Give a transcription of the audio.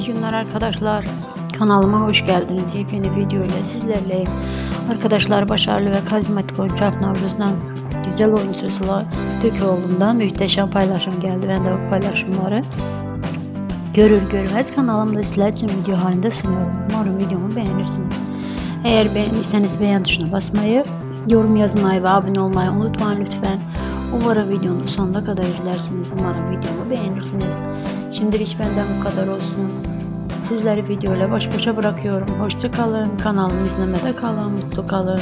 İyi günler arkadaşlar. Kanalıma hoş geldiniz. Yepyeni video ile sizlerleyim. Arkadaşlar başarılı ve karizmatik oyuncu Alp Navruz'dan güzel oyuncu Sıla Tökeoğlu'ndan muhteşem paylaşım geldi. Ben de bu paylaşımları görür görmez kanalımda sizler için video halinde sunuyorum. Umarım videomu beğenirsiniz. Eğer beğendiyseniz beğen tuşuna basmayı, yorum yazmayı ve abone olmayı unutmayın lütfen. Umarım videonun sonuna kadar izlersiniz. Umarım videomu beğenirsiniz. Şimdilik benden bu kadar olsun. Sizleri videoyla baş başa bırakıyorum. Hoşça kalın. Kanalımı izlemede kalın. Mutlu kalın.